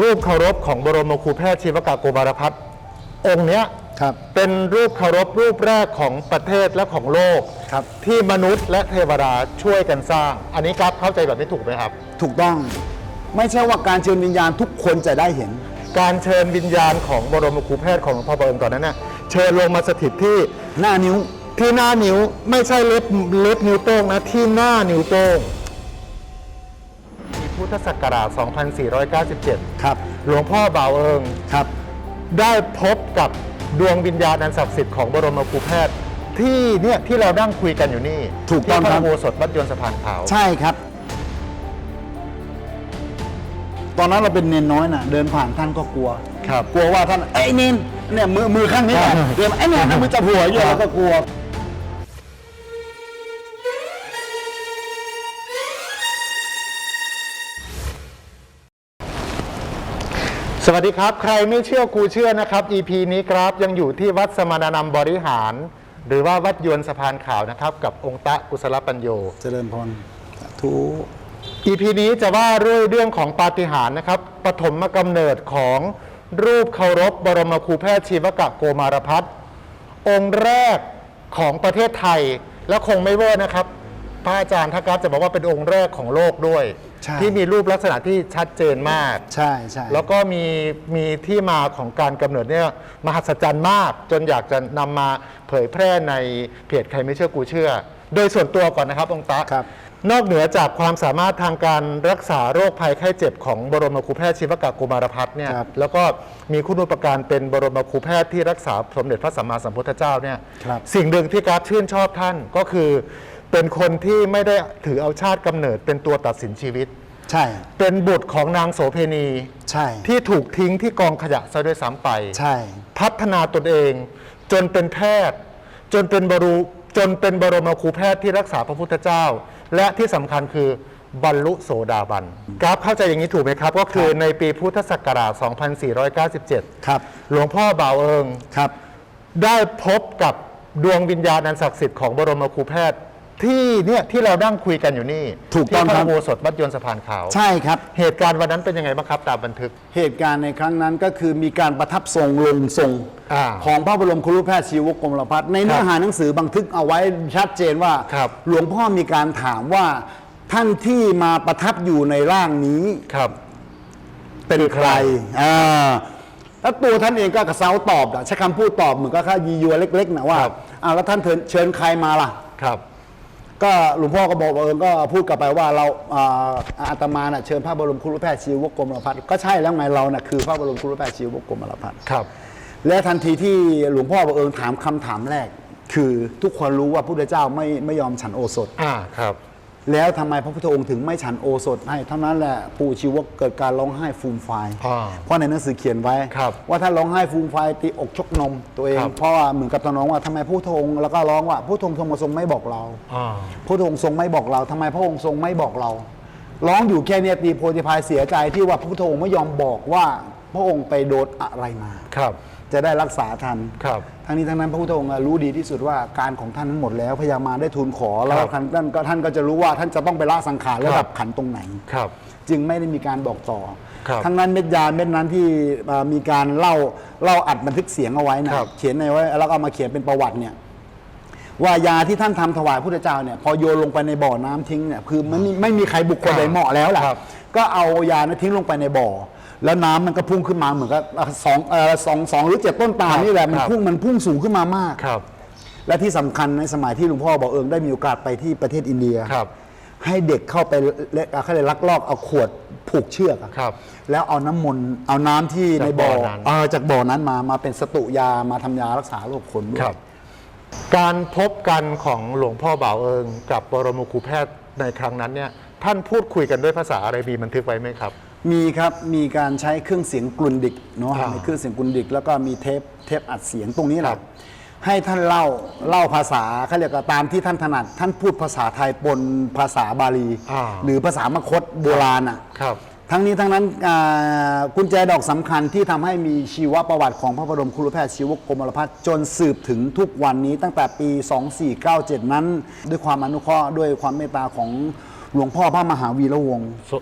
รูปเคารพของบรมครูแพทย์ชีวกาโกมารพัฒน์องค์เนี้ยครับ เป็นรูปเคารพรูปแรกของประเทศและของโลก ครับ ที่มนุษย์และเทวดาช่วยกันสร้าง อันนี้ครับเข้าใจแบบนี้ถูกไหมครับ ถูกต้องไม่ใช่ว่าการเชิญวิญญาณทุกคนจะได้เห็น การเชิญวิญญาณของบรมครูแพทย์ของหลวงพ่อเบิร์นก่อนนั้นน่ะเชิญลงมาสถิตที่หน้านิ้วที่หน้านิ้วไม่ใช่เล็บเล็บนิ้วโป้งนะที่หน้านิ้วโป้งปี พุทธศักราช 2497 ครับ หลวงพ่อบ่าวเอิง ครับ ได้พบกับดวงวิญญาณอันศักดิ์สิทธิ์ของบรมครูแพทย์ ที่เนี่ยที่เรานั่งคุยกันอยู่นี่ถูกต้องที่พครัระบอุโบสถวัดยนต์สะพานขาว ใช่ครับ ตอนนั้นเราเป็นเนนน้อยน่ะ เดินผ่านท่านก็กลัว ครับกลัวว่าท่านไอ้ยเนนเนี่ยมือมือข้างนี้ครับเดินไอ้เนี่ยมือจับหัวอยู่ครับแล้วก็กลัว สวัสดีครับ ใครไม่เชื่อกูเชื่อนะครับ EP นี้ครับยังอยู่ที่วัดสมานานามบริหาร หรือว่าวัดยวนสะพานขาวนะครับ กับองค์ตะกุศลปัญโย เจริญพรสาธุ EP นี้จะว่าด้วยเรื่องของปาฏิหาริย์นะครับปฐมกำเนิดของรูปเคารพบรมครูแพทย์ชีวกะโกมารพัฒน์องค์แรกของประเทศไทยและคงไม่เวอร์นะครับพระอาจารย์ทักกัสจะบอกว่าเป็นองค์แรกของโลกด้วย ใช่ ที่มีรูปลักษณะที่ชัดเจนมาก ใช่ใช่แล้วก็มีมีที่มาของการกำเนิดเนี่ยมหัศจรรย์มาก จนอยากจะนำมาเผยแพร่ในเพจใครไม่เชื่อกูเชื่อ โดยส่วนตัวก่อนนะครับองค์ตะ ครับ นอกเหนือจากความสามารถทางการรักษาโรคภัยไข้เจ็บของบรมครูแพทย์ชีวกะกุมารพัฒน์เนี่ยครับแล้วก็มีคุณูปการเป็นบรมครูแพทย์ที่รักษาสมเด็จพระสัมมาสัมพุทธเจ้าเนี่ยครับ สิ่งหนึ่งที่กราฟชื่นชอบท่านก็คือ เป็นคนที่ไม่ได้ถือเอาชาติกำเนิดเป็นตัวตัดสินชีวิต ใช่ เป็นบุตรของนางโสเพณี ใช่ ที่ถูกทิ้งที่กองขยะซะด้วยซ้ำไป ใช่ พัฒนาตนเอง จนเป็นแพทย์ จนเป็นบรุจนเป็นบรมครูแพทย์ที่รักษาพระพุทธเจ้า และที่สำคัญคือบรรลุโสดาบันกราฟเข้าใจอย่างนี้ถูกไหมครับ ก็คือในปีพุทธศักราช 2497 ครับ หลวงพ่อบ่าวเอิงครับ ได้พบกับดวงวิญญาณอันศักดิ์สิทธิ์ของบรมครูแพทย์ ที่เนี่ยที่เรานั่งคุยกันอยู่นี่ถูกต้องที่พครัระบ อุโบสถวัดยนต์สะพานขาวใช่ครับ เหตุการณ์วันนั้นเป็นยังไงบ้างครับตามบันทึก เหตุการณ์ในครั้งนั้นก็คือมีการประทับทรงลงทรง อ่าของพระบรมครูแพทย์ชีวกรมรพัฒน์ในเนื้อหาหนังสือบันทึกเอาไว้ชัดเจนว่า ครับหลวงพ่อมีการถามว่าท่านที่มาประทับอยู่ในร่างนี้ครับเป็นใครอ่าแล้วตัวท่านเองก็กระเซาตอบอะใช้คำพูดตอบเหมือนก็แค่ยียัวเล็กๆนะว่าครับอ้าวแล้วท่านเชิญเชิญใครมาล่ะ ครับ ก็หลวงพ่อก็บอกว่าเออก็พูดกลับไปว่าเราอ่าอาตมาน่ะเชิญพระบรมครูแพทย์ชีวกรมรพัฒน์ก็ใช่แล้วไงเราน่ะคือพระบรมครูแพทย์ชีวกรมรพัฒน์ครับ และทันทีที่หลวงพ่อบอกเอิงถามคำถามแรก คือทุกคนรู้ว่าพระพุทธเจ้าไม่ไม่ยอมฉันโอสถ อ่าครับ แล้วทำไมพระพุทธองค์ถึงไม่ฉันโอสถให้เท่านั้นแหละปู่ชีวกเกิดการร้องไห้ฟูมฟายอ่าเพราะในหนังสือเขียนไว้ ครับว่าถ้าร้องไห้ฟูมฟายตีอกชกนมตัวเองครับ เพราะว่าเหมือนกับตอนน้องว่าทำไมพระพุทธองค์แล้วก็ร้องว่าพระพุทธองค์ทรงมาทรงไม่บอกเรา อ่า พระองค์ทรงไม่บอกเราทำไมพระองค์ทรงไม่บอกเรา ร้องอยู่แค่เนี้ยตีโพธิพายเสียใจที่ว่าพระพุทธองค์ไม่ยอมบอกว่าพระองค์ไปโดนอะไรมา ครับ จะได้รักษาทันครับ ทั้งนี้ทั้งนั้นพระพุทธองค์อะรู้ดีที่สุดว่าการของท่านนั้นหมดแล้วพญามารได้ทูลขอแล้วครับท่านท่านก็ท่านก็จะรู้ว่าท่านจะต้องไปละสังขารและครับดับขันธ์ตรงไหนครับ จึงไม่ได้มีการบอกต่อครับทั้งนั้นเม็ดยาเม็ดนั้นที่เอ่อมีการเล่าเล่าอัดบันทึกเสียงเอาไว้นะครับ เขียนในไว้แล้วก็เอามาเขียนเป็นประวัติเนี่ยว่ายาที่ท่านทำถวายพุทธเจ้าเนี่ยพอโยนลงไปในบ่อน้ำทิ้งเนี่ยคือมันไม่ไม่มีใครบุคคลใดเหมาะแล้วแหละครับก็เอายานั้นทิ้งลงไปในบ่อ แล้วน้ำมันก็พุ่งขึ้นมาเหมือนกับอะสองเอ่อสองสองหรือเจ็ดต้นตาลนี่แหละมันครับ พุ่งมันพุ่งสูงขึ้นมามาก ครับ และที่สำคัญในสมัยที่หลวงพ่อบอกเอิงได้มีโอกาสไปที่ประเทศอินเดีย ครับ ให้เด็กเข้าไปเละเขาเลยลักลอบเอาขวดผูกเชือกอะครับแล้วเอาน้ำมนต์เอาน้ำที่จากในบ่อบ่อนั้น เออจากบ่อนั้นมามาเป็นสตุยามาทำยารักษาโรคขนด้วย ครับ การพบกันของหลวงพ่อบ่าวเอิงกับบรมครูแพทย์ในครั้งนั้นเนี่ย ท่านพูดคุยกันด้วยภาษาอะไรมีบันทึกไว้ไหมครับ มีครับ มีการใช้เครื่องเสียงกลุนดิกเนาะอ่าในเครื่องเสียงกลุนดิก แล้วก็มีเทปเทปอัดเสียงตรงนี้แหครัละบ ให้ท่านเล่าเล่าภาษาเขาเรียกว่าตามที่ท่านถนัด ท่านพูดภาษาไทยปนภาษาบาลี อ่า หรือภาษามคตโบราณอะ ครับ ทั้งนี้ทั้งนั้นอ่ากุญแจดอกสำคัญที่ทำให้มีชีวประวัติของพระบรมครูแพทย์ชีวกรมรพัฒน์จนสืบถึงทุกวันนี้ตั้งแต่ปี 2497 นั้น ด้วยความอนุเคราะห์ด้วยความเมตตาของ หลวงพ่อพระมหาวีระวงศ์ ส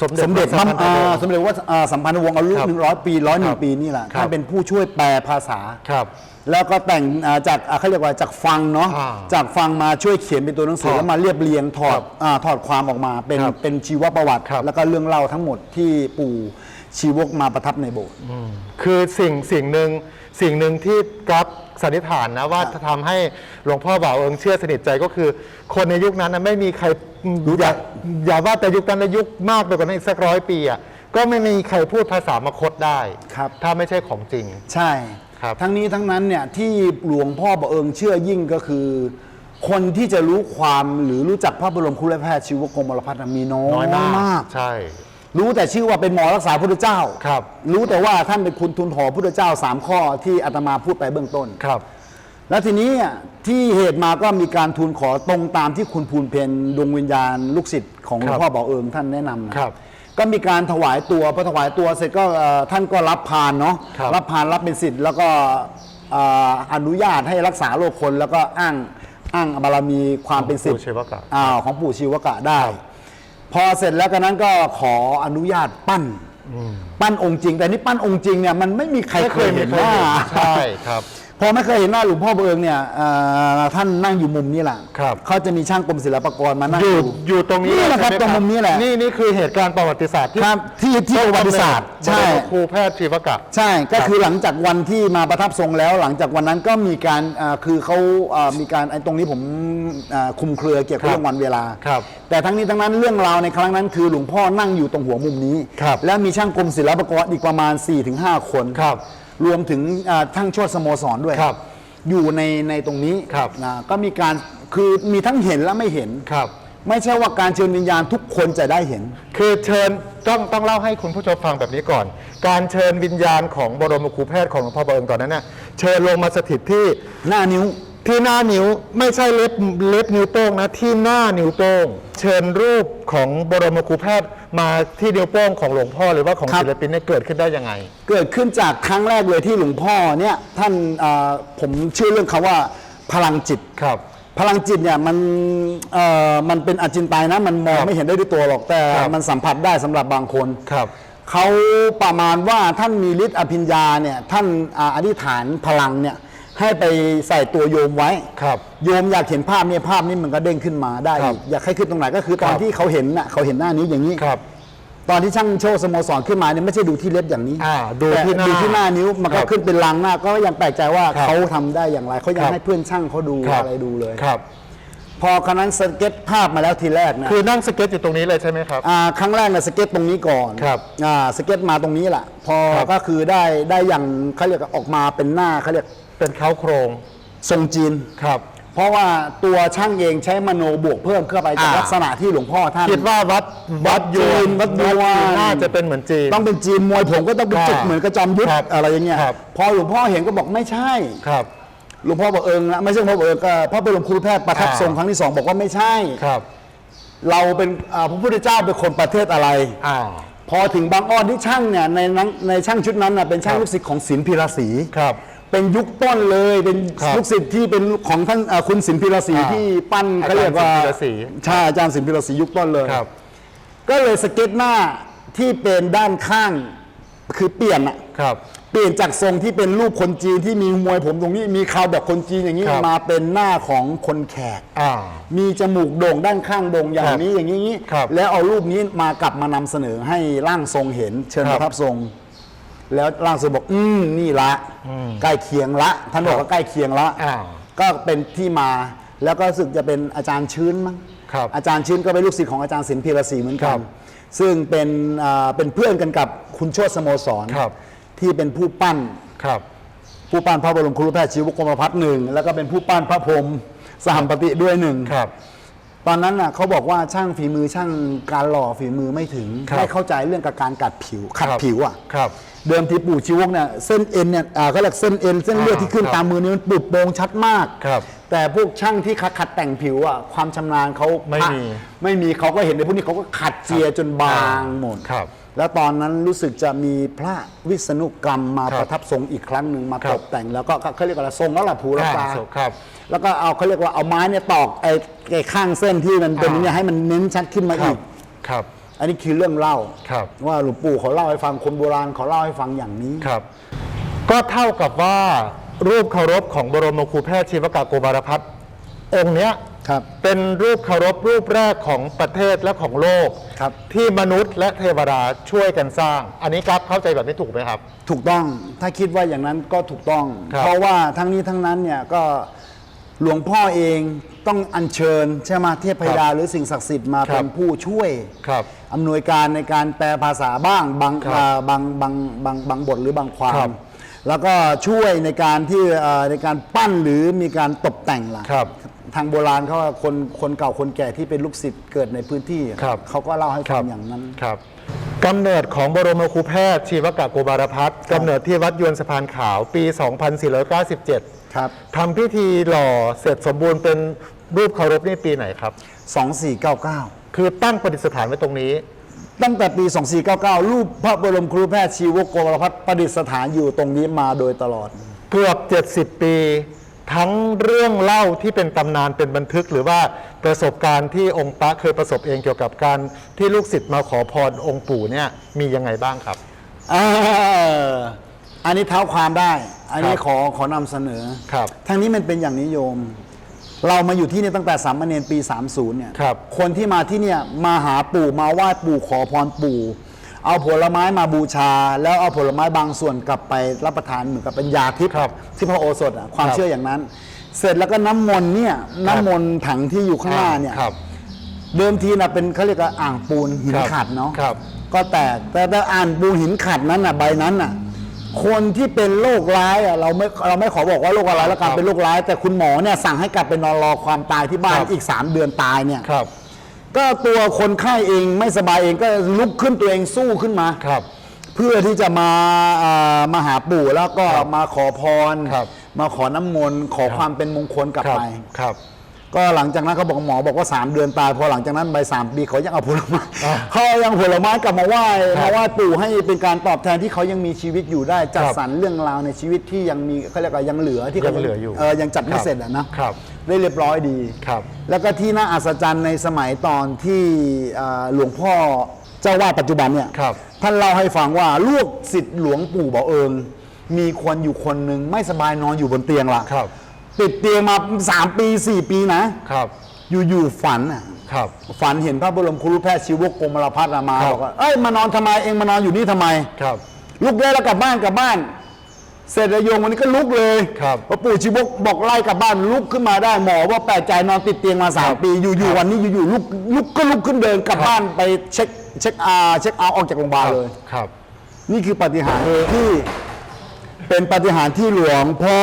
สมเด็จสมเด็จพพระระสัมพันธอ่าวงศ์ สมเด็จว่าอ่าสัมพันธวงศ์อายุครับหนึ่งร้อยปีร้อยหคนึ่รังบปีนี่แหละครับ ท่านเป็นผู้ช่วยแปลภาษา ครับ แล้วก็แต่งอ่าจากอ่าเขาเรียกว่าจากฟังเนาะอ่าจากฟังมาช่วยเขียนเป็นตัวหนังสือครับแล้วมาเรียบเรียงถอครัดบอ่าถอดความออกมาเป็นครับเป็นชีวประวัติ ครับแล้วก็เรื่องเล่าทั้งหมดที่ปู่ ชีวกมาประทับในโบสถ์ คือสิ่งสิ่งหนึ่งสิ่งหนึ่งที่กรับสันนิษฐานนะว่าครับจะทำให้หลวงพ่อบ่าวเอิงเชื่อสนิทใจก็คือ คนในยุคนั้นนะไม่มีใครรู้อจัย่ากอย่าว่าแต่ยุคนั้นนะยุคมากไปกว่านั้นอีกสักร้อยปีอะก็ไม่มีใครพูดภาษามคตได้ ครับ ถ้าไม่ใช่ของจริง ใช่ ครับ ทั้งนี้ทั้งนั้นเนี่ยที่หลวงพ่อประเอิงเชื่อยิ่งก็คือ คนที่จะรู้ความหรือรู้จักพระบรมครูและแพทย์ชีวกรมวรพัฒน์มีน้อยน้อยมากมากใช่ รู้แต่ชื่อว่าเป็นหมอรักษาพุทธเจ้าครับ รู้แต่ว่าท่านเป็นคุณทุนหอพุทธเจ้าสามข้อที่อาตมาพูดไปเบื้องต้น ครับ แล้วทีนี้อะที่เหตุมาก็มีการทูลขอตรงตามที่คุณภูลเพนดวงวิญญาณลูกศิษย์ของหลวงพ่อบอกเอิงท่านแนะนำนะครับ ก็มีการถวายตัวพอถวายตัวเสร็จก็เอ่อท่านก็รับพานเนาะครับ รับพานรับเป็นศิษย์แล้วก็เอ่ออนุญาตให้รักษาโรคคนแล้วก็อ้างอ้างบารมีความเป็นศิษย์ของปู่ชีวกะ อ่าของปู่ชีวกะได้ พอเสร็จแล้วก็นั้นก็ขออนุญาตปั้น ปั้นองค์จริง แต่นี่ปั้นองค์จริงเนี่ยมันไม่มีใครไม่เคเคยยมีเห็นใคหรน้าเห็นใช่ครับ พอไม่เคยเห็นหน้าหลวงพ่อเบิงเนี่ยเอ่อท่านนั่งอยู่มุมนี้แหละครับ เขาจะมีช่างกรมศิลปากรมานั่งอยู่ดูอยู่ตรงนี้นี่แหละครับใช่ไตรงมุมนี้แหละนี่นี่คือเหตุการณ์ประวัติศาสตร์ที่ครับที่ที่ประวัติศาสตร์ใช่ใช่ครูแพทย์ชีวกะ ใช่ก็คือหลังจากวันที่มาประทับทรงแล้ว หลังจากวันนั้นก็มีการอ่าคือเขาอ่ามีการไอ้ตรงนี้ผมอ่าคุมเครือเกี่ยวกับครับเรื่องวันเวลา ครับแต่ทั้งนี้ทั้งนั้นเรื่องราวในครั้งนั้นคือหลวงพ่อนั่งอยู่ตรงหัวมุมนี้ ครับแล้วมีช่างกรมศิลปากรอีกประมาณ 4-5 คนครับ รวมถึงอ่าทั้งโชติสโมสรด้วยครับอยู่ในในตรงนี้ครับนะก็มีการคือมีทั้งเห็นและไม่เห็น ครับ ไม่ใช่ว่าการเชิญวิญญาณทุกคนจะได้เห็น คือเชิญต้องต้องเล่าให้คุณผู้ชมฟังแบบนี้ก่อน การเชิญวิญญาณของบรมครูแพทย์ของหลวงพ่อเบิงตอนนั้นน่ะเชิญลงมาสถิตที่หน้านิ้ว ที่หน้านิ้วไม่ใช่เล็บเล็บนิ้วโป้งนะที่หน้านิ้วโป้งเชิญรูปของบรมครูแพทย์มาที่นิ้วโป้งของหลวงพ่อหรือว่าของครับ ศิลปินเนี่ยเกิดขึ้นได้ยังไง เกิดขึ้นจากครั้งแรกเลยที่หลวงพ่อเนี่ยท่านอ่าผมชื่อเรื่องคาว่าพลังจิต ครับ พลังจิตเนี่ยมันเอ่อมันเป็นอจินไตยนะ มันมองครับไม่เห็นได้ด้วยตัวหรอกแต่ครับมันสัมผัสได้สำหรับบางคนครับ เขาประมาณว่าท่านมีฤทธิ์อภิญญาเนี่ยท่านอาอธิษฐานพลังเนี่ย ให้ไปใส่ตัวโยมไว้ ครับ โยมอยากเห็นภาพเนี่ยภาพนี้มันก็เด้งขึ้นมาได้ครับอีกอยากให้ขึ้นตรงไหนก็คือตอนครับ ที่เขาเห็นน่ะเขาเห็นหน้านี้วอย่างนี้ ครับ ตอนที่ช่างโชว์สโมสรขึ้นมาเนี่ยไม่ใช่ดูที่เล็บอย่างนี้อ่าดูแต่ที่หน้าดูที่หน้านิ้วมันคก็รับขึ้นเป็นลางหน้าก็ยังแปลกใจว่าครับเขาทำได้อย่างไรเขายังครับ ให้เพื่อนช่างเขาดูครับอะไรดูเลย ครับ พอครั้งนั้นสเก็ตภาพมาแล้วทีแรกนะคือนั่งสเก็ตอยู่ตรงนี้เลยใช่ไหมครับอ่าครั้งแรกเนี่ยสเก็ตตรงนี้ก่อนครับอ่าสเก็ตมาตรงนี้แหละพอครับก็คือได้ได้อย่างเขาเรียกว่าออกมาเป็นหน้าเขาเรียก เป็นเขาโครงทรงจีน ครับ เพราะว่าตัวช่างเองใช้มโนบวกเพิ่มเข้าไปจากอ่า ลักษณะที่หลวงพ่อท่าน คิดว่าวัดวัดยวนวัดยวน น่าจะเป็นเหมือนจีน ต้องเป็นจีนมวยผมก็ต้องเป็นจุดครับเหมือนกระจอมยุทธครับอะไรอย่างเงี้ยครับ พอหลวงพ่อเห็นก็บอกไม่ใช่ ครับ หลวงพ่อบอกเอิงนะไม่ใช่หลวงพ่อบอกเอิงก็พระบรมครูแพทย์ประทับอ่า ทรงครั้งที่สองบอกว่าไม่ใช่ ครับเราเป็นอ่าพระพุทธเจ้าเป็นคนประเทศอะไร อ่า พอถึงบางอ้อนที่ช่างเนี่ยในนั้นในช่างชุดนั้นน่ะเป็นช่างครับ ลูกศิษย์ของศิลปิราศีครับ เป็นยุคต้นเลยเป็นครับลูกศิษย์ที่เป็นของท่านอ่าคุณศิลปิราศีอ่าที่ปั้นอาจารย์เขาเรียกว่าศิลปิราศีใช่อาจารย์ศิลปิราศียุคต้นเลย ครับ ก็เลยสเก็ตหน้าที่เป็นด้านข้างคือเปลี่ยนอะครับ เปลี่ยนจากทรงที่เป็นรูปคนจีนที่มีมวยผมตรงนี้มีเขาแบบคนจีนอย่างนี้ครับ มาเป็นหน้าของคนแขก อ่า มีจมูกโด่งด้านข้างโด่งอย่าครังบนี้อย่างนี้ ครับแล้วเอารูปนี้มากลับมานำเสนอให้ร่างทรงเห็นเชิญคปรับระทับทรง แล้วร่างทรงบอกอืมนี่ละใกล้เคียงละท่านบอกว่าใกล้เคียงละอ่าก็เป็นที่มาแล้วก็รู้สึกจะเป็นอาจารย์ชื้นมั้งครับอาจารย์ชื้นก็เป็นลูกศิษย์ของอาจารย์ศิลป์พีระศรีเหมือนกัครันบซึ่งเป็นอ่าเป็นเพื่อนกันกับคุณโชติสโมสรครับ ที่เป็นผู้ปั้น ครับ ผู้ปั้นพระบรมครูแพทย์ชีวกรมพัฒน์หนึ่งแล้วก็เป็นผู้ปั้นพระพรหมสหัมปติด้วยหนึ่งครับ ตอนนั้นน่ะเขาบอกว่าช่างฝีมือช่างการหล่อฝีมือไม่ถึงครับไม่เข้าใจเรื่องกับการกัดผิวขัดครับผิวอะครับเดิมทีปู่ชีวกเนี่ยเส้นเอ็นเนี่ยอ่าเขาเรียกเส้นเอ็นเส้นเลือดอ่าที่ขึ้นครับตามมือนี่มันปุดโปร่งชัดมาก ครับแต่พวกช่างที่ขัดขัดแต่งผิวอะความชำนาญเขาไม่มีไม่มีเขาก็เห็นในพวกนี้เขาก็ขัดเจียจนบางหมดครับแล้วตอนนั้นรู้สึกจะมีพระวิษณุกรรมมาครับประทับทรงอีกครั้งหนึ่งมาครับตกแต่งแล้วก็ก็เขาเรียกว่าอะไรทรงแล้วล่ะผูแล้วตาครับครับ แล้วก็เอาเขาเรียกว่าเอาไม้เนี่ยตอกไอ้ไอ้ข้างเส้นที่มันเป็นอ่าเนี่ยให้มันเน้นชัดขึ้นมาครัอีบ ก ครับ อันนี้คือเรื่องเล่า ครับ ว่าหลวงปู่เขาเล่าให้ฟังคนโบราณเขาเล่าให้ฟังอย่างนี้ ครับ ก็เท่ากับว่ารูปเคารพของบรมครูแพทย์ชีวกะโกมารพัฒน์องค์เนี้ยครับ เป็นรูปเคารพรูปแรกของประเทศและของโลก ครับ ที่มนุษย์และเทวดาช่วยกันสร้าง อันนี้ครับเข้าใจแบบนี้ถูกไหมครับ ถูกต้องถ้าคิดว่าอย่างนั้นก็ถูกต้อง ครับเพราะว่าทั้งนี้ทั้งนั้นเนี่ยก็ หลวงพ่อเองต้องอัญเชิญใช่ไหมเทพยดาหรือสิ่งศักดิ์สิทธิ์มาครับเป็นผู้ช่วยครับอำนวยการในการแปลภาษาบ้างบางครับอ่าบางบางบางบางบทหรือบางควาครัมบแล้วก็ช่วยในการที่เอ่อในการปั้นหรือมีการตกแต่งล่ะครับทางโบราณเขาว่าคนคนเก่าคนแก่ที่เป็นลูกศิษย์เกิดในพื้นที่ครับ เขาก็เล่าให้คฟัรังบอย่างนั้น ครับกำเนิดของบรมครูแพทย์ชีวกะโกบารพัฒน์กำเนิดที่วัดยวนสะพานขาวปี 2497 ครับ ทำพิธีหล่อเสร็จสมบูรณ์เป็นรูปเคารพนี่ปีไหนครับ 2499 คือตั้งประดิษฐานไว้ตรงนี้ ตั้งแต่ปี 2499 รูปพระบรมครูแพทย์ชีวโกมารพัฒน์ประดิษฐานอยู่ตรงนี้มาโดยตลอด เกือบ 70 ปี ทั้งเรื่องเล่าที่เป็นตำนานเป็นบันทึก หรือว่าประสบการณ์ที่องค์พระเคยประสบเองเกี่ยวกับการที่ลูกศิษย์มาขอพรองค์ปู่เนี่ยมียังไงบ้างครับเอออันนี้เท้าความได้ อันนี้ครับขอขอนำเสนอครับทางนี้มันเป็นอย่างนิยม เรามาอยู่ที่นี่ตั้งแต่สามเณรปี 30 เนี่ยครับ คนที่มาที่เนี่ยมาหาปู่มาไหว้ปู่ขอพรปู่ เอาผลไม้มาบูชา แล้วเอาผลไม้บางส่วนกลับไปรับประทานเหมือนกับเป็นยาทิพย์ครับที่พระโอสถอะความครับ เชื่ออย่างนั้น เสร็จแล้วก็น้ำมนต์เนี่ยน้ำมนต์ถังที่อยู่ข้างหน้าเนี่ย ครับ เดิมทีนะเป็นเขาเรียกว่าอ่างปูนหินครับขัดเนาะครับก็แตกแต่แต่อ่างปูนหินขัดนั้นน่ะใบนั้นน่ะ คนที่เป็นโรคร้ายอะเราไม่เราไม่ขอบอกว่าโรคอะไรแล้วกันครับเป็นโรคร้าย แต่คุณหมอเนี่ยสั่งให้กลับไปนอนรอความตายที่บ้านครับ อีก 3 เดือนตายเนี่ย ครับก็ตัวคนไข้เองไม่สบายเองก็ลุกขึ้นตัวเองสู้ขึ้นมา ครับ เพื่อที่จะมาอ่ามาหาปู่แล้วก็ครับมาขอพร ครับ มาขอน้ำมนต์ขอความเป็นมงคลกลับครับไป ครับ ก็หลังจากนั้นเขาบอกหมอบอกว่า 3 เดือนตายพอหลังจากนั้นไปสามปีเขายังเอาผลไม้อ่าเขายังผลไม้กลับมาไหว้ครับมาไหว้ปู่ให้เป็นการตอบแทนที่เขายังมีชีวิตอยู่ได้จัดครับสรรเรื่องราวในชีวิตที่ยังมีเขาเรียกว่ายังเหลือที่ขายังเหลืออยู่เออยังจัดไม่ครับเสร็จอะนะครับได้เรียบร้อยดีครับ แล้วก็ที่น่าอัศจรรย์ในสมัยตอนที่อ่าหลวงพ่อเจ้าวาดปัจจุบันเนี่ยครับท่านเล่าให้ฟังว่าลูกศิษย์หลวงปู่บ่อเอิงมีคนอยู่คนหนึ่งไม่สบายนอนอยู่บนเตียงละครับ ติดเตียงมาสามปีสี่ปีนะ ครับ อยู่ๆฝันอะ ครับ ฝันเห็นพระบรมครูแพทย์ชีวกกรมลพัฒน์มาครับ บอกว่าเอ้ยมานอนทำไมเองมานอนอยู่นี่ทำไม ครับ ลุกได้แล้วกลับบ้านกลับบ้าน เสร็จแล้วโยมวันนี้ก็ลุกเลยครับ พอปู่ชีวกบอกไล่กลับบ้านลุกขึ้นมาได้หมอว่าแปลกใจนอนติดเตียงมาสามครับปีอยู่ๆวันนี้อยู่ๆลุกลุกก็ลุกขึ้นเดินกลับครับบ้านไปเช็คเช็คอาเช็คเอาท์ออกจากโรงพยาบาลเลย ครับ นี่คือปาฏิหารย์ที่เป็นปาฏิหารย์ที่หลวงพ่อ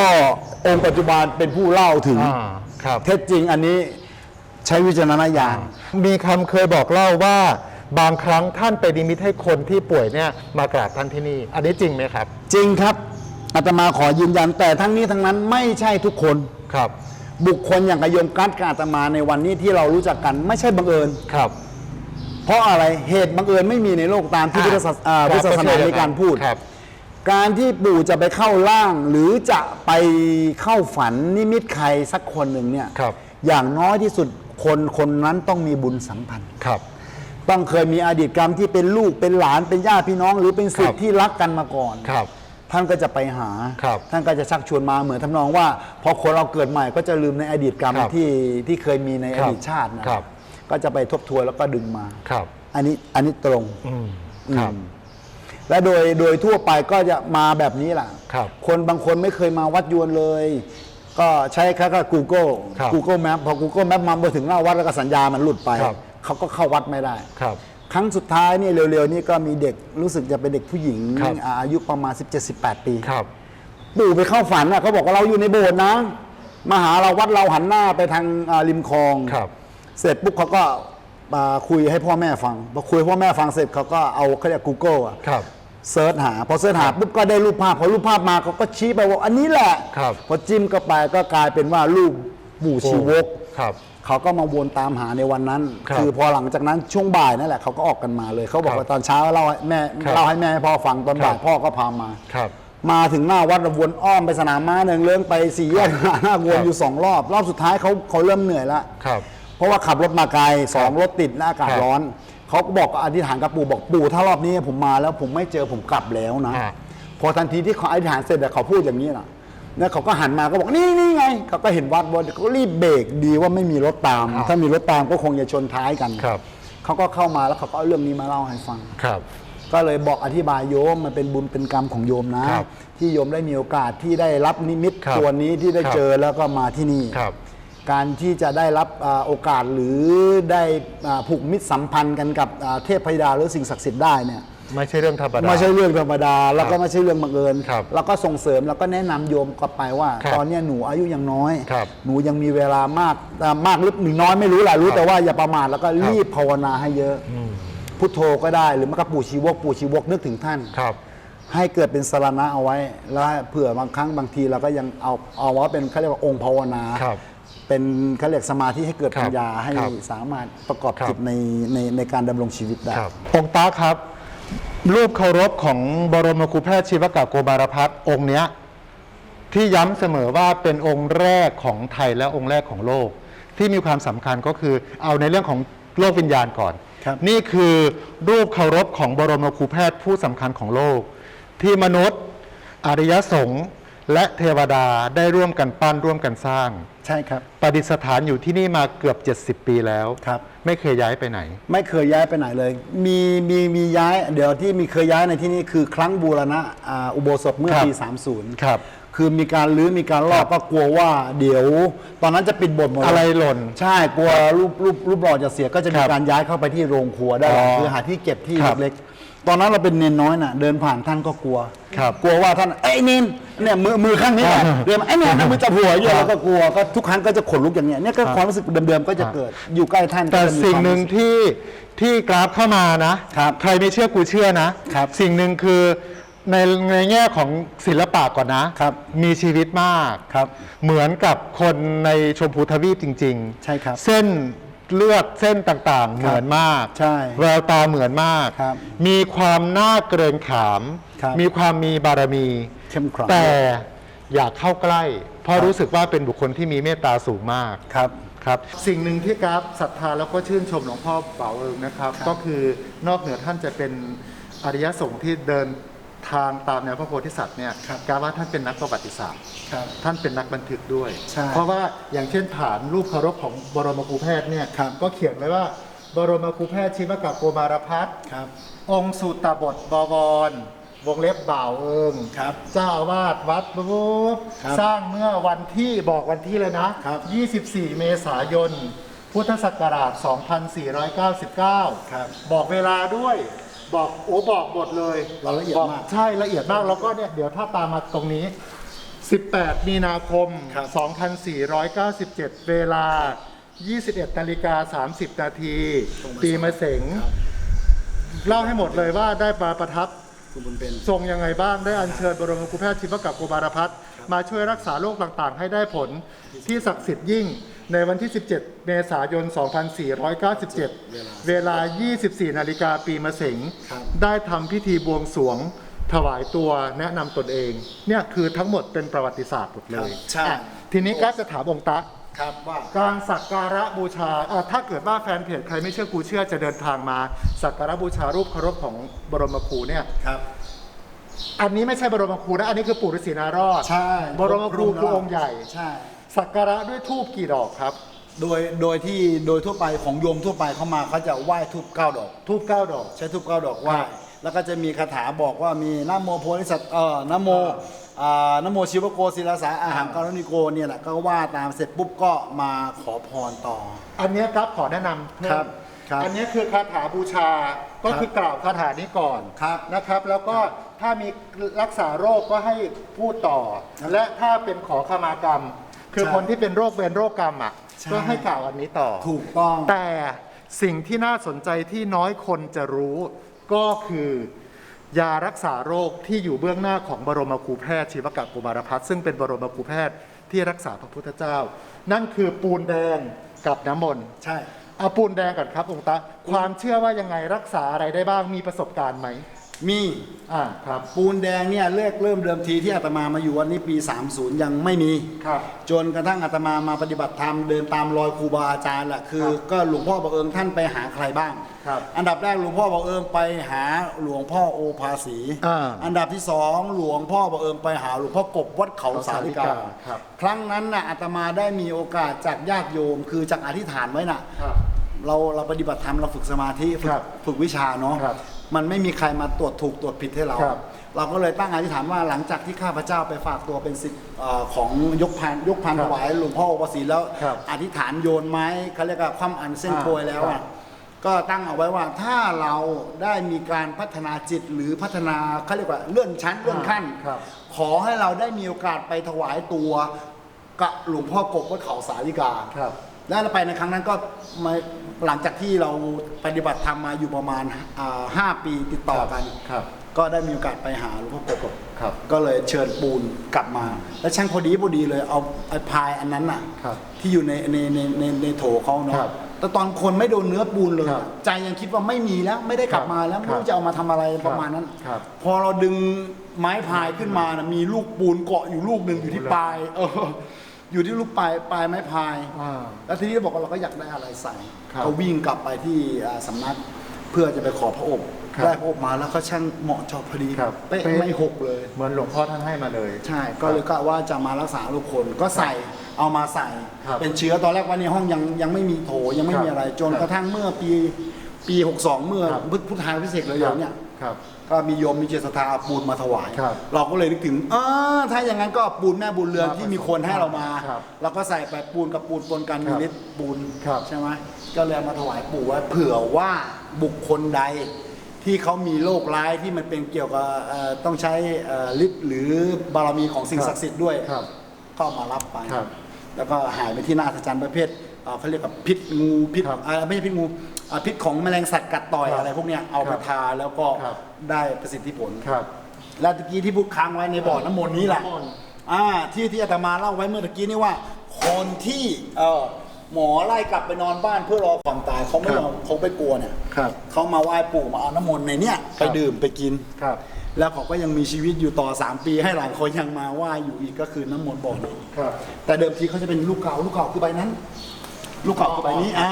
องค์ปัจจุบันเป็นผู้เล่าถึง อ่าครับ เท็จจริงอันนี้ใช้วิจารณญาณ มีคำเคยบอกเล่าว่า บางครั้งท่านไปนิมิตให้คนที่ป่วยเนี่ยมากราบท่านที่นี่ อันนี้จริงไหมครับ จริงครับอาตมาขอยืนยันแต่ทั้งนี้ทั้งนั้นไม่ใช่ทุกคน ครับ บุคคลอย่างกบโยมกัดกับอาตมาในวันนี้ที่เรารู้จักกันไม่ใช่บังเอิญ ครับ เพราะอะไรเหตุบังเอิญไม่มีในโลกตามที่พุทธศาสอ่าครับพุทธศาสนามีการพูด ครับ การที่ปู่จะไปเข้าร่าง หรือจะไปเข้าฝันนิมิตใครสักคนหนึ่งเนี่ยครับ อย่างน้อยที่สุดคนคนนั้นต้องมีบุญสัมพันธ์ ครับ ต้องเคยมีอดีตกรรมที่เป็นลูกเป็นหลานเป็นญาติพี่น้อง หรือเป็นศิษครับย์ที่รักกันมาก่อน ครับ ท่านก็จะไปหา ครับท่านก็จะชักชวนมาเหมือนทำนองว่า พอคนเราเกิดใหม่ก็จะลืมในอดีตกรรมครับที่ที่เคยมีในคอรับดีตชาตินะครับ ก็จะไปทบทวนแล้วก็ดึงมา ครับ อันนี้อันนี้ตรงอืม ครับ อืม และโดยโดยทั่วไปก็จะมาแบบนี้แหละครับคนบางคนไม่เคยมาวัดยวนเลย ก็ใช้แค่ก็ Google ครับ Google Map พอ Google Map มามาถึงหน้าวัดแล้วก็สัญญามันหลุดไป ครับ เขาก็เข้าวัดไม่ได้ ครับ ครั้งสุดท้ายนี่เร็วๆ นี่ก็มีเด็กรู้สึกจะเป็นเด็กผู้หญิงครับ อ่าอายุประมาณ 17-18 ปี ครับ ปู่ไปเข้าฝันอะเขาบอกว่าเราอยู่ในโบสถ์นะ มาหาเราวัดเราหันหน้าไปทางอ่าริมคลอง ครับ เสร็จปุ๊บเขาก็มาคุยให้พ่อแม่ฟังพอคุยให้พ่อแม่ฟังเสร็จเขาก็เอาเขาเรียก Google อะครับ เซิร์ชหา พอเซิร์ชหาปุ๊บก็ได้รูปภาพ พอรูปภาพมาเขาก็ชี้ไปว่าอันนี้แหละ ครับพอจิ้มก็ไปก็กลายเป็นว่ารูปปู่ชีวกครับเขาก็มาวนตามหาในวันนั้นครับอพอหลังจากนั้นช่วงบ่ายนั่นแหละเขาก็ออกกันมาเลยเขาบอกครับว่าตอนเช้าเล่าให้แม่ครับเล่าให้แม่ให้พ่อฟังตอนบ่ายครับ พ่อก็พามา ครับ มาถึงหน้าวัดระวนอ้อมไปสนามม้าหนึ่งเลื่องไปสี่แยกหน้าวนอยู่สองรอบ รอบสุดท้ายเขาเขาเริ่มเหนื่อยแล้วครับ เพราะว่าขับรถมาไกลสองรถติดและอากาศครับร้อน เขาก็บอกกับอธิษฐานกับปู่บอกปู่ถ้ารอบนี้ผมมาแล้วผมไม่เจอผมกลับแล้วนะฮะพอทันทีที่เขาอธิษฐานเสร็จอะเขาพูดอย่างนี้นะแล้วเขาก็หันมาก็บอกนี่นี่ไงเขาก็เห็นวัดบนเขาก็รีบเบรกดีว่าไม่มีรถตามครับถ้ามีรถตามก็คงจะชนท้ายกันครับ เขาก็เข้ามาแล้วเขาก็เอาเรื่องนี้มาเล่าให้ฟัง ครับ ก็เลยบอกอธิบายโยมมันเป็นบุญเป็นกรรมของโยมนะ ครับที่โยมได้มีโอกาสที่ได้รับนิมิตครับตัวนี้ที่ได้ครับเจอแล้วก็มาที่นี่ครับ การที่จะได้รับอ่าโอกาสหรือได้อ่าผูกมิตรสัมพันธ์กันกับอ่าเทพพยดาหรือสิ่งศักดิ์สิทธิ์ได้เนี่ยไม่ใช่เรื่องธรรมดาไม่ใช่เรื่องธรรมดา แล้วก็ไม่ใช่เรื่องบังเอิญครับแล้วก็ส่งเสริมแล้วก็แนะนำโยมกลับไปว่าครับตอนเนี้ยหนูอายุยังน้อยครับหนูยังมีเวลามากอ่ามากหรือหรือน้อยไม่รู้แหละรู้ครับแต่ว่าอย่าประมาทแล้วก็รีบภาวนาให้เยอะอืมพุทโธก็ได้หรือมันก็ปู่ชีวกปู่ชีวกนึกถึงท่านครับ ให้เกิดเป็นสารณะเอาไว้ แล้วเผื่อบางครั้งบางทีเราก็ยังเอาเอาว่าเป็นเขาเรียกว่าองค์ภาวนาครับ เป็นเขาเรียกสมาธิให้เกิดครับปัญญาให้ครับสามารถประกอบครับจิตในในในการดำรงชีวิตได้ ครับองค์ตาครับ รูปเคารพของบรมครูแพทย์ชีวกะโกบารพัฒน์องค์เนี้ย ที่ย้ำเสมอว่าเป็นองค์แรกของไทยและองค์แรกของโลก ที่มีความสำคัญก็คือเอาในเรื่องของโลกวิญญาณก่อน ครับ นี่คือรูปเคารพของบรมครูแพทย์ผู้สำคัญของโลก ที่มนุษย์ อริยสงฆ์ และเทวดาได้ร่วมกันปั้นร่วมกันสร้าง ใช่ครับ ประดิษฐานอยู่ที่นี่มาเกือบ 70 ปีแล้วครับ ไม่เคยย้ายไปไหน ไม่เคยย้ายไปไหนเลย มีมีมีย้าย เดี๋ยวที่มีเคยย้ายในที่นี่คือครั้งบูรณะอ่าอุโบสถเมื่อครับปี 30 ครับ คือมีการรื้อมีการลอกครับก็กลัวว่า เดี๋ยว ตอนนั้นจะปิดบทหมดเลยอะไรหล่น ใช่กลัวรูปรูปรูปหล่อจะเสียก็จะมีครับการย้ายเข้าไปที่โรงครัวได้อ๋อคือหาที่เก็บที่ครับ เล็กๆ ตอนนั้นเราเป็นเนนน้อยน่ะ เดินผ่านท่านก็กลัว ครับกลัวว่าท่านเอ้ยเนนเนี่ยมือมือข้างนี้เนี่ยอ่าเดินมาไอ้เนี่ยมือจับหัวอยู่ครับแล้วก็กลัวก็ทุกครั้งก็จะขนลุกอย่างเงี้ยเนี่ยก็ความรู้สึกเดิมๆก็จะเกิดอยู่ใกล้ท่านก็แต่จะมีสิ่งความหนึ่งรู้สึก ที่ที่กราฟเข้ามานะ ครับใครไม่เชื่อกูเชื่อนะ ครับสิ่งหนึ่งคือในในแง่ของศิลปะก่อนนะ ครับมีชีวิตมาก ครับเหมือนกับคนในชมพูทวีปจริงๆใช่ครับ เส้น เลือดเส้นต่างๆ เหมือนมากใช่แววตาเหมือนมาก ครับมีความน่าเกรงขาม ครับ มีความมีบารมี เข้มขลังแต่อยากเข้าใกล้ เพราะรู้สึกว่าเป็นบุคคลที่มีเมตตาสูงมากครับ ครับ สิ่งหนึ่งที่กราฟศรัทธาแล้วก็ชื่นชมหลวงพ่อเป๋าเอิงนะครับครับก็คือนอกเหนือท่านจะเป็นอริยสงฆ์ที่เดิน ทางตามแนวพระโพธิสัตว์เนี่ยครับกราฟว่าท่านเป็นนักประวัติศาสตร์ ครับ ท่านเป็นนักบันทึกด้วย ใช่เพราะว่าอย่างเช่นฐานรูปเคารพของบรมครูแพทย์เนี่ยครับก็เขียนไว้ว่าบรมครูแพทย์ชิวกะโกมารพัฒน์ครับ องค์สุตบทบวร วงเล็บบ่าวเอิงครับเจ้าอาวาสวัดปุ๊บครับสร้างเมื่อวันที่บอกวันที่เลยนะ ครับ 24 เมษายน พุทธศักราช 2499 ครับ บอกเวลาด้วย บอกโอ้บอกหมดเลยรายละเอียดบกมากใช่ละเอียดมากแล้วก็เนี่ยเดี๋ยวถ้าตามมาตรงนี้ 18 มีนาคม ครับ 2497 เวลา 21นาฬิกา30 นาทีตรงมาปีมะเสงครับเล่าให้หมดเลยว่าได้มาประทับ คุณบุญเป็น ทรงยังไงบ้างได้อัญเชิญบรมครูแพทย์ชิวกับกุบารพัฒน์มาช่วยรักษาโรคต่างๆ ให้ได้ผลที่ศักดิ์สิทธิ์ยิ่ง ในวันที่ 17 เมษายน 2497 เวลา 24 นาฬิกาปีมะเสงครับได้ทำพิธีบวงสรวงถวายตัวแนะนำตนเอง เนี่ยคือทั้งหมดเป็นประวัติศาสตร์หมดเลยใช่อะทีนี้ก็จะถามองค์ตะครับว่าการสักการะบูชาอะถ้าเกิดว่าแฟนเพจใครไม่เชื่อกูเชื่อจะเดินทางมาสักการะบูชารูปเคารพของบรมครูเนี่ยครับอันนี้ไม่ใช่บรมครูนะ อันนี้คือปู่ฤาษีนารอดใช่ บรมครูคือองค์ใหญ่ ใช่ สักการะด้วยทูบกี่ดอกครับ โดยโดยที่โดยทั่วไปของโยมทั่วไปเขามาเขาจะไหว้ทูบเก้าดอก ทูบเก้าดอก ใช้ทูบเก้าดอกไหว้ครับแล้วก็จะมีคาถาบอกว่ามีนะโมโพธิสัตว์เอ่อนะโมอ่านะโมชิวโกศิลาสาอาหังการุณิโกเนี่ยแหละก็ว่าตามเสร็จปุ๊บก็มาขอพรต่อ อันเนี้ยครับขอแนะนำเพิ่ครัมบครับอันเนี้ยคือคาถาบูชาก็คือกล่าวคาถานี้ก่อนครับนะครับ แล้วก็ถ้ามีรักษาโรคก็ให้พูดต่อครับและถ้าเป็นขอขมากรรม คือใช่คนที่เป็นโรคเวรโรคกรรมอะใช่ ก็ให้กล่าวอันนี้ต่อ ถูกต้อง แต่สิ่งที่น่าสนใจที่น้อยคนจะรู้ ก็คือยารักษาโรคที่อยู่เบื้องหน้าของบรมครูแพทย์ชีวกะกุมารพัฒน์ซึ่งเป็นบรมครูแพทย์ที่รักษาพระพุทธเจ้า นั่นคือปูนแดงกับน้ำมนต์ใช่ เอาปูนแดงก่อนครับองค์ตา ความเชื่อว่ายังไงรักษาอะไรได้บ้างมีประสบการณ์ไหม มีอ่าครับปูนแดงเนี่ยเลิกเริ่มเดิมทีที่อาตมามาอยู่วันนี้ปี 30 ยังไม่มีครับจนกระทั่งอาตมามาปฏิบัติธรรมเดินตามรอยครูบาอาจารย์แหละคือครับก็หลวงพ่อบอกเอิงท่านไปหาใครบ้างครับอันดับแรกหลวงพ่อบอกเอิงไปหาหลวงพ่อโอภาสีอ่าอันดับที่สองหลวงพ่อบอกเอิงไปหาหลวงพ่อกบวัดเขาสาลิกาครับครั้งนั้นน่ะอาตมาได้มีโอกาสจากญาติโยม คือจากอธิษฐานไว้น่ะครับเราเราปฏิบัติธรรมเราฝึกสมาธิฝึกครับฝึกวิชาเนาะครับ มันไม่มีใครมาตรวจถูกตรวจผิดให้เรา ครับ เราก็เลยตั้งอธิษฐานว่าหลังจากที่ข้าพเจ้าไปฝากตัวเป็นศิษย์เอ่อของยกพันยกพันครัถบวายหลวงพ่อวสีแล้ว ครับอธิษฐานโยนไม้เขาเรียกว่าคว่ำอันเส้นอ่าโกยแล้วครัอะบ ก็ตั้งเอาไว้ว่าถ้าเราได้มีการพัฒนาจิตหรือพัฒนาเขาเรียกว่าเลื่อนชั้นเลื่อนขั้น ครับ ขอให้เราได้มีโอกาสไปถวายตัวกับหลวงพ่อกบวัดเขาสาลิกา ครับ แล้วเราไปในครั้งนั้นก็มา หลังจากที่เราปฏิบัติธรรมมาอยู่ประมาณอ่าห้าปีติดต่อกัน ครับ ก็ได้มีโอกาสไปหาหลวงพ่อกบครับ ก็เลยเชิญปูนกลับมา แล้วช่างพอดีพอดีเลยเอาไอ้พายอันนั้นน่ะ ครับ ที่อยู่ในในในในในโถเขาเนาะครับแต่ตอนคนไม่โดนเนื้อปูนเลย ครับใจยังคิดว่าไม่มีแล้วไม่ได้กลับมาแล้วครับไม่รู้จะเอามาทำอะไรประมาณนั้น ครับ พอเราดึงไม้พายขึ้นมานะมีลูกปูนเกาะอยู่ลูกหนึ่งอยู่ที่ปลายเออ อยู่ที่ลูกปลายปลายไม้พาย อ่า แล้วทีนี้เราบอกว่าเราก็อยากได้อะไรใส่ครับ ก็วิ่งกลับไปที่อ่าสำนักเพื่อจะไปขอพระอบครับได้พระอบมาแล้วก็ช่างเหมาะเจอพอดีครับเป๊ะเป๊ะ ไม่หกเลย เหมือนหลวงพ่อท่านให้มาเลย ใช่ก็เลยกะว่าจะมารักษาลูกคนก็ใส่เอามาใส่ ครับเป็นเชื้อตอนแรกว่าในห้องยังยังไม่มีโถยังไม่ครับมีอะไรจนครับกระทั่งเมื่อปีปี 62 เมื่อครับพุทธพุทธาพิเศษกเลยอย่างเนี้ย ครับ ก็มีโยมมีเจตศรัทธาเอาปูนมาถวาย ครับเราก็เลยนึกถึงเออถ้าอย่างนั้นก็เอาปูนแม่บุญเรือนครับที่มีคนให้เรามาครับเราก็ใส่ไปปูนกับปูนปนกันคมีรับฤทธิ์ปูนครับ ใช่ไหมก็เลยเอามาถวายปู่ไว้เผื่อว่าบุคคลใด ที่เขามีโรคร้ายที่มันเป็นเกี่ยวกับเอ่อต้องใช้เอ่อฤทธิ์หรือบารมีของสิ่งครับศักดิ์สิทธิ์ด้วย ครับ ก็เอามารับไป ครับแล้วก็หายไปที่หน้าอัศจรรย์ประเภทเอ่อเขาเรียกกับพิษงูพิษครับ อ่าไม่ใช่พิษงูอ่า พิษของแมลงสัตว์กัดต่อยครับอะไรพวกเนี้ยเอาไปครับทาแล้วก็ครับ ได้ประสิทธิผล ครับ แล้วตะกี้ที่พูดค้างไว้ในบ่อน้ำมนต์นี้แหละน้ำมนต์ อ่าที่ที่อาตมาเล่าไว้เมื่อตะกี้นี่ว่า คนที่เออหมอไล่กลับไปนอนบ้านเพื่อรอความตายเขาไม่ยอมเขาไปกลัวเนี่ยครับ เขามาไหว้ปู่มาเอาน้ำมนต์ในเนี้ยไปดื่มไปกิน ครับ แล้วเขาก็ยังมีชีวิตอยู่ต่อ 3 ปีให้หลานเขายังมาไหว้อยู่อีกก็คือน้ำมนต์บ่อนี้ครับ แต่เดิมทีเขาจะเป็นลูกเก่าลูกเก่าคือใบนั้น ลูกเก่าคือใบนี้อ่า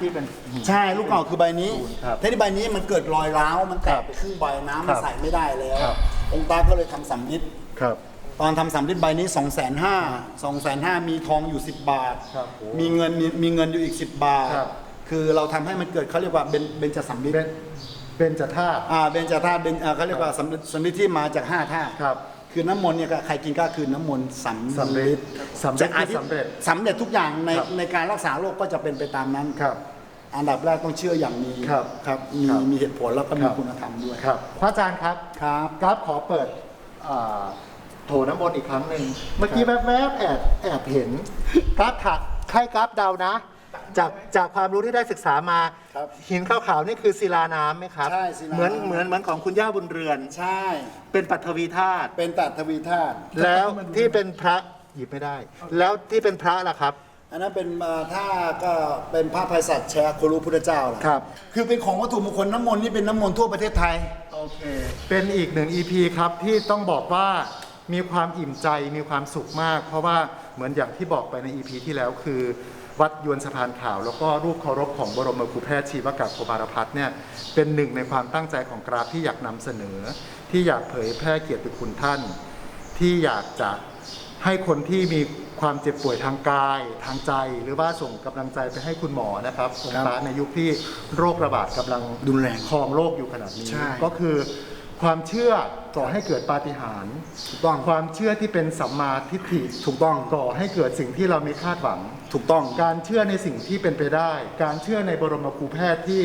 ที่เป็นใช่ลูกเก่าคือใบนี้ครับทีนี้ใบนี้มันเกิดรอยร้าวมันแตครักบไปครึ่งใบน้ำครัมันบใส่ไม่ได้แล้ว ครับ องค์ตาก็เลยทำสำลิดครับ ตอนทำสำลิดใบนี้2องแสนห้าสองแสนห้ามีทองอยู่ 10 บาท ครับโอ้มีเงินมีมีเงินอยู่อีก 10 บาท ครับ คือเราทำให้มันเกิดเขาเรียกว่าเบนเบนจสำลิดเป็นเป็นจะธาตุ อ่าเบนจธาตุเบนอ่าเขาเรียกว่าสำลิดสำลิดที่มาจากห้าธาตุ ครับ คือน้ำมนต์เนี่ยก็ใครกินก็คือน้ำมนต์สำสำลิดสำลิดจะอธิสำเร็จสำเร็จทุกอย่างในครับในการรักษาโรคก็จะเป็นไปตามนั้นครับอันดับแรกต้องเชื่ออย่างมีครับครับมีครับมีเหตุผลแล้วก็คมีรับ คุณธรรมด้วยครับพระอาจารย์ครับ ครับ กราฟขอเปิดอ่าโถน้ำมนต์อีกครั้งหนึ่งเมื่อกี้แวบๆแอบแอบเห็นกราฟถักให้กราฟเดานะ จากจากความรู้ที่ได้ศึกษามาครับหินขาวๆนี่คือศิลาน้ำไหมครับใช่ศิลาน้ำ เหมือนเหมือนเหมือนของคุณย่าบุญเรือน ใช่ เป็นปัทวีธาตุเป็นตัดทวีธาตุแล้วที่เป็นพระหยิบไม่ได้ แล้วที่เป็นพระล่ะครับ อันนั้นเป็นมาถ้าก็เป็นพระภัยสัตว์แชร์โครูพุทธเจ้าล่ะครับ คือเป็นของวัตถุมงคลน้ำมนต์นี่เป็นน้ำมนต์ทั่วประเทศไทย โอเค เป็นอีกหนึ่ง EP ครับที่ต้องบอกว่ามีความอิ่มใจมีความสุขมาก เพราะว่าเหมือนอย่างที่บอกไปใน EP ที่แล้วคือ วัดยวนสะพานขาว แล้วก็รูปเคารพของบรมครูแพทย์ชีวกับโคบารพัฒน์เนี่ยเป็นหนึ่งในความตั้งใจของกราฟที่อยากนำเสนอ ที่อยากเผยแพร่เกียรติคุณท่าน ที่อยากจะให้คนที่มีความเจ็บป่วยทางกายทางใจ หรือว่าส่งกำลังใจไปให้คุณหมอนะครับองค์พระในยุคที่โรคระบาดกำลังรุนแรงครองโลกอยู่ขนาดนี้ใช่ก็คือ ความเชื่อก่อให้เกิดปาฏิหาริย์ถูกต้องความเชื่อที่เป็นสัมมาทิฏฐิถูกต้องก่อให้เกิดสิ่งที่เราไม่คาดหวัง ถูกต้องการเชื่อในสิ่งที่เป็นไปได้ การเชื่อในบรมครูแพทย์ที่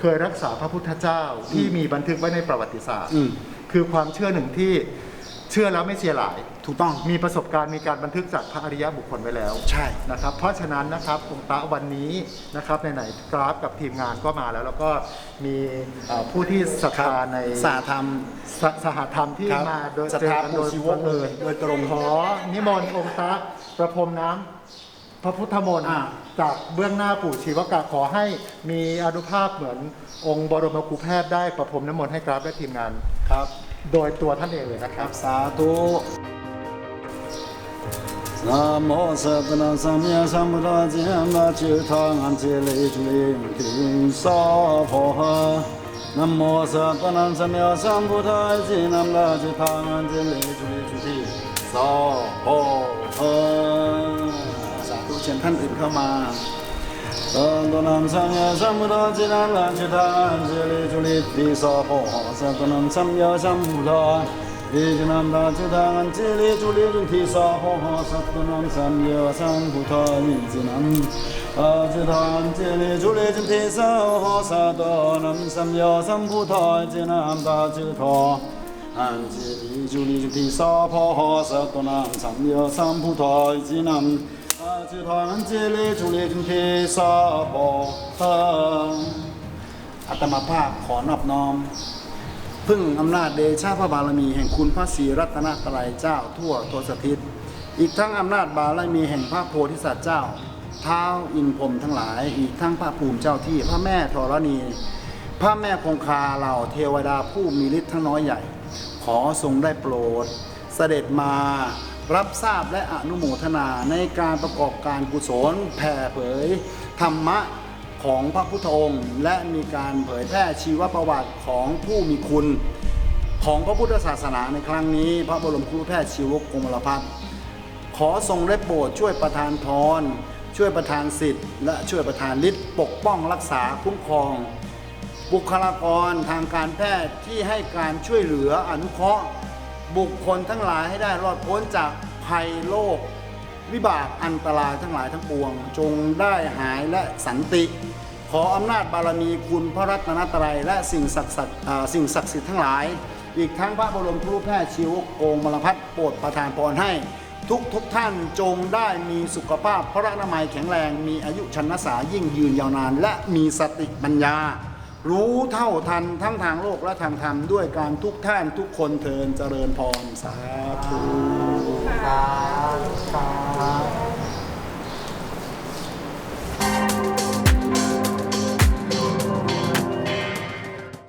เคยรักษาพระพุทธเจ้าที่มีบันทึกไว้ในประวัติศาสตร์อืมคือความเชื่อหนึ่งที่ เชื่อแล้วไม่เสียหลาย ถูกต้อง มีประสบการณ์มีการบันทึกจากพระอริยบุคคลไว้แล้วใช่นะครับเพราะฉะนั้นนะครับองค์ตะวันนี้นะครับไหนๆกราฟกับทีมงานก็มาแล้ว แล้วก็มีเอ่อผู้ที่ศรัทธาในสาธรรม สสหธรรมที่ครับมาโดยศรัทธาเจอกันโดยปู่ชีวกบังเอิญโดยตรงขอนิมนต์องค์ตะประพรมน้พระพุทธมนต์อ่า จากเบื้องหน้าปู่ชีวกะขอให้มีอนุภาพเหมือนองค์บรมครูแพทย์ได้ประพรมน้ำมนต์ให้กราฟและทีมงานครับ โดยตัวท่านเองเลยนะคครัรับบสาธุนะโมสัตนะสัมมาสัมพุทธะจินัมนาจิทังอันเจลิจุลิงทิสาโพหะนะโมสัตนะสัมมาสัมพุทธะจินัมนาจิทังอันเจลิจุลิจุลิสาโพหะสาธุเชิญท่านอื่นเข้ามา ตันตนัมสัมยาสัมพุทธะจินังลันจิตังเจริจุลิติสะโพสัตตนัมสัมยาสัมพุทธะ จินัมราจิตังเจริจุลิจุติสะโพสัตตนัมสัมยาสัมพุทธะวิจินัมอาจิตังเจริจุลิจุติสะโพสัตตนัมสัมยาสัมพุทธะจินัมราจิตังเจริจุลิจุติสาพอสัตตนังสัมยาสัมพุทธานอาตมาภาพขอนอบน้อม พึ่งอำนาจเดชะพระบารมีแห่งคุณพระศรีรัตนตรัยเจ้าทั่วทศทิศอีกทั้งอำนาจบารมีแห่งพระโพธิสัตว์เจ้า เท้าอินพรมทั้งหลาย อีกทั้งพระภูมิเจ้าที่พระแม่ธรณี พระแม่คงคาเหล่าเทวดาผู้มีฤทธิ์ทั้งน้อยใหญ่ ขอทรงได้โปรด เสด็จมา รับทราบและอนุโมทนาในการประกอบการกุศลแผ่เผย ธรรมะของพระพุทธองค์และมีการเผยแพร่ชีวประวัติของผู้มีคุณ ของพระพุทธศาสนาในครั้งนี้ พระบรมครูแพทย์ชีวกกมลพัฒน์ขอทรงได้โปรดช่วยประทานพรช่วยประทานสิทธิ์และช่วยประทานฤทธิ์ปกป้องรักษาคุ้มครอง บุคลากรทางการแพทย์ที่ให้การช่วยเหลืออนุเคราะห์ บุคคลทั้งหลายให้ได้รอดพ้นจากภัยโรควิบากอันตรายทั้งหลายทั้งปวง จงได้หายและสันติ ขออำนาจบารมีคุณพระรัตนตรัยและสิ่งศักดิ์สิทธิ์อ่าสิ่งศักดิ์สิทธิ์ทั้งหลาย อีกทั้งพระบรมครูแพทย์ชีวโกงมลพัฒน์โปรดประทานพรให้ ทุกทุกท่านจงได้มีสุขภาพพระนามัยแข็งแรง มีอายุชันสายิ่งยืนยาวนาน และมีสติปัญญา รู้เท่าทันทั้งทางโลกและทางธรรมด้วยการทุกท่านทุกคนเทินเจริญพรสาธุสาธุ